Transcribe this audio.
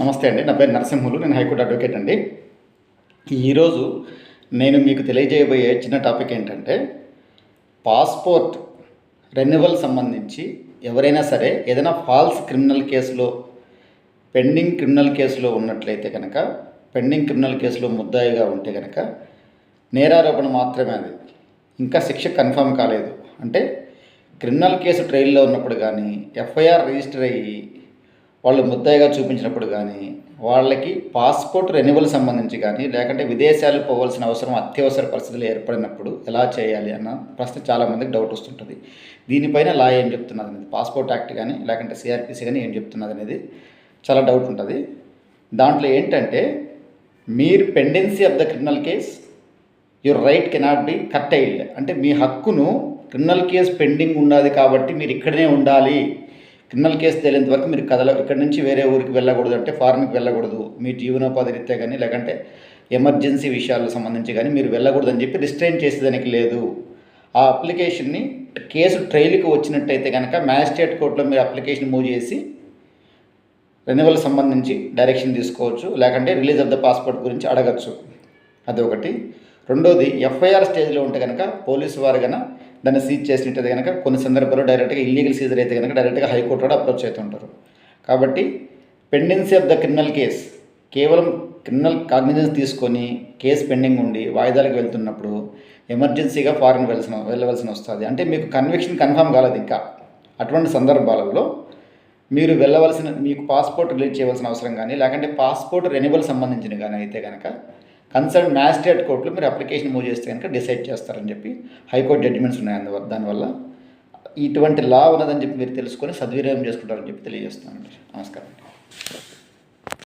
నమస్తే అండి. నా పేరు నరసింహులు. నేను హైకోర్టు అడ్వకేట్ అండి. ఈరోజు నేను మీకు తెలియజేయబోయే చిన్న టాపిక్ ఏంటంటే పాస్పోర్ట్ రెన్యువల్ సంబంధించి ఎవరైనా సరే ఏదైనా ఫాల్స్ క్రిమినల్ కేసులో పెండింగ్ క్రిమినల్ కేసులో ఉన్నట్లయితే కనుక పెండింగ్ క్రిమినల్ కేసులో ముద్దాయిగా ఉంటే కనుక నేరారోపణ మాత్రమే అది. ఇంకా శిక్ష కన్ఫర్మ్ కాలేదు. అంటే క్రిమినల్ కేసు ట్రయల్లో ఉన్నప్పుడు కానీ ఎఫ్ఐఆర్ రిజిస్టర్ అయ్యి వాళ్ళు ముద్దాయిగా చూపించినప్పుడు కానీ వాళ్ళకి పాస్పోర్ట్ రెన్యువల్ సంబంధించి కానీ లేకుంటే విదేశాలు పోవాల్సిన అవసరం అత్యవసర పరిస్థితులు ఏర్పడినప్పుడు ఎలా చేయాలి అన్న ప్రశ్న చాలామందికి డౌట్ వస్తుంటుంది. దీనిపైన లా ఏం చెప్తున్నది అనేది పాస్పోర్ట్ యాక్ట్ కానీ లేకుంటే సిఆర్పిసి కానీ ఏం చెప్తున్నది అనేది చాలా డౌట్ ఉంటుంది. దాంట్లో ఏంటంటే మీరు pendency of the criminal case your right cannot be curtailed అంటే మీ హక్కును క్రిమినల్ కేసు పెండింగ్ ఉన్నది కాబట్టి మీరు ఇక్కడనే ఉండాలి. క్రిమినల్ కేసు తేలేంత వరకు మీరు కథలో ఇక్కడి నుంచి వేరే ఊరికి వెళ్ళకూడదు అంటే ఫారెన్కి వెళ్ళకూడదు. మీ జీవనోపాధి రీత్యా కానీ లేకంటే ఎమర్జెన్సీ విషయాలకు సంబంధించి కానీ మీరు వెళ్ళకూడదు అని చెప్పి రిస్ట్రైన్ చేసేదానికి లేదు. ఆ అప్లికేషన్ని కేసు ట్రయల్కి వచ్చినట్టయితే కనుక మ్యాజిస్ట్రేట్ కోర్టులో మీరు అప్లికేషన్ మూవ్ చేసి రెన్యువల్ సంబంధించి డైరెక్షన్ తీసుకోవచ్చు లేకంటే రిలీజ్ ఆఫ్ ద పాస్పోర్ట్ గురించి అడగచ్చు. అది ఒకటి రెండోది ఎఫ్ఐఆర్ స్టేజ్లో ఉంటే కనుక పోలీసు వారు కనుక దాన్ని సీజ్ చేసినట్టయితే కనుక కొన్ని సందర్భాల్లో డైరెక్ట్గా ఇల్లీగల్ సీజర్ అయితే కనుక డైరెక్ట్గా హైకోర్టు కూడా అప్రోచ్ అవుతుంటారు కాబట్టి pendency of the criminal case కేవలం క్రిమినల్ కాగ్నిజెన్స్ తీసుకొని కేసు పెండింగ్ ఉండి వాయిదాలకు వెళ్తున్నప్పుడు ఎమర్జెన్సీగా ఫారెన్ వెళ్ళాల్సిన వెళ్ళవలసిన వస్తుంది. అంటే మీకు కన్విక్షన్ కన్ఫర్మ్ కాలేదు ఇంకా. అటువంటి సందర్భాలలో మీరు వెళ్ళవలసిన మీకు పాస్పోర్ట్ రిలీజ్ చేయవలసిన అవసరం కానీ లేకంటే పాస్పోర్ట్ రెన్యువల్ సంబంధించిన కానీ అయితే కనుక కన్సర్న్ మ్యాజిస్ట్రేట్ కోర్టులో మీరు అప్లికేషన్ మూవ్ చేస్తే కనుక డిసైడ్ చేస్తారని చెప్పి హైకోర్టు జడ్జిమెంట్స్ ఉన్నాయి అందువల్ల దానివల్ల ఇటువంటి లా ఉన్నదని చెప్పి మీరు తెలుసుకొని సద్వినియోగం చేసుకుంటారని చెప్పి తెలియజేస్తానండి నమస్కారం.